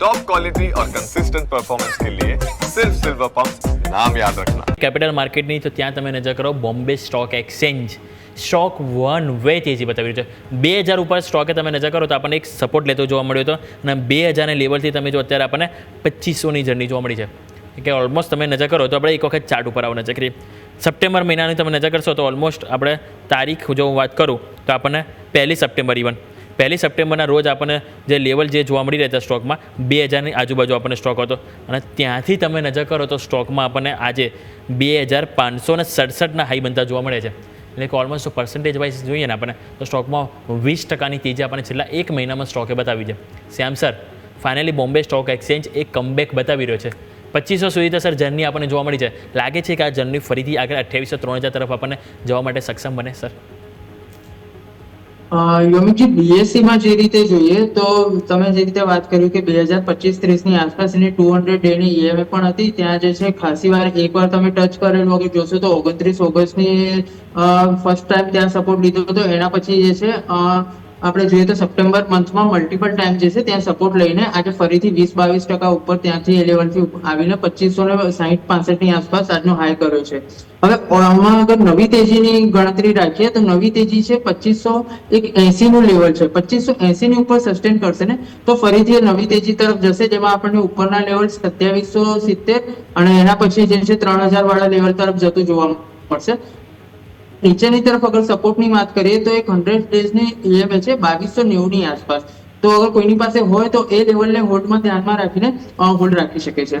Top quality और consistent performance के लिए सिर्फ सिल्वर पंप नाम याद रखना કેપિટલ માર્કેટની તો ત્યાં તમે નજર કરો Bombay stock exchange stock one way તેજી બતાવી રહ્યું છે બે હજાર ઉપર સ્ટોકે તમે નજર કરો તો આપણને એક સપોર્ટ લેતો જોવા મળ્યો હતો અને બે હજારના લેવલથી તમે જો અત્યારે આપણને પચીસોની જર્ની જોવા મળી છે કે ઓલમોસ્ટ તમે નજર કરો તો આપણે એક વખત ચાર્ટ ઉપર આવો નજર કરીએ સપ્ટેમ્બર મહિનાની તમે નજર કરશો તો ઓલમોસ્ટ આપણે તારીખ જો હું વાત કરું તો આપણને પહેલી સપ્ટેમ્બર ઇવન પહેલી સપ્ટેમ્બરના રોજ આપણને જે લેવલ જે જોવા મળી રહેતા સ્ટોકમાં બે હજારની આજુબાજુ આપણને સ્ટોક હતો. અને ત્યાંથી તમે નજર કરો તો સ્ટોકમાં આપણને આજે બે હજાર પાંચસો ને સડસઠના હાઈ બનતા જોવા મળે છે. એટલે કે ઓલમોસ્ટ પર્સન્ટેજ વાઇઝ જોઈએ ને આપણે તો સ્ટોકમાં વીસ ટકાની તેજી આપણને છેલ્લા એક મહિનામાં સ્ટોકે બતાવી છે. Sir finally Bombay stock exchange એક કમબેક બતાવી રહ્યો છે. પચીસો સુધી તો સર જર્ની આપણને જોવા મળી છે. લાગે છે કે આ જર્ની ફરીથી આગળ અઠ્યાવીસો, ત્રણ હજાર તરફ આપણને જવા માટે સક્ષમ બને, સર? અ, યોમિકજી બીએસસીમાં જે રીતે જોઈએ તો તમે જે રીતે વાત કર્યું કે બે હજાર પચીસ ત્રીસની આસપાસ એની ટુ હંડ્રેડ ડેની ઈએમએ પણ હતી ત્યાં જે છે ખાસી વાર એકવાર તમે ટચ કરેલું વગર જોશો તો ઓગણત્રીસ ઓગસ્ટની ફર્સ્ટ ટાઈમ ત્યાં સપોર્ટ લીધો હતો એના પછી જે છે આપણે જોઈએ તો સપ્ટેમ્બર મંથમાં મલ્ટિપલ ટાઈમ જે છે ત્યાં સપોર્ટ લઈને આજે ફરીથી વીસ બાવીસ ટકા ઉપર ત્યાંથી એ લેવલથી આવીને પચીસો ને સાહીઠ પાસઠની આસપાસ આજનો હાઈ કર્યો છે. હવે આમાં અગર નવી તેજીની ગણતરી રાખીએ તો નવી તેજી છે પચીસો એક એસી નું લેવલ છે. પચીસો એસી ની ઉપર સસ્ટેન કરશે ને તો ફરીથી નવી તેજી તરફ જશે, જેમાં આપણને ઉપરના લેવલ સત્યાવીસો સિત્તેર અને એના પછી જે છે ત્રણ હજાર વાળા લેવલ તરફ જતું જોવા મળશે. નીચેની તરફ અગર સપોર્ટની વાત કરીએ તો એક હંડ્રેડ ડેઝની ઈએમએ છે, બાવીસો નેવું ની આસપાસ. તો અગર કોઈની પાસે હોય તો એ લેવલને હોલ્ડમાં ધ્યાનમાં રાખીને હોલ્ડ રાખી શકે છે.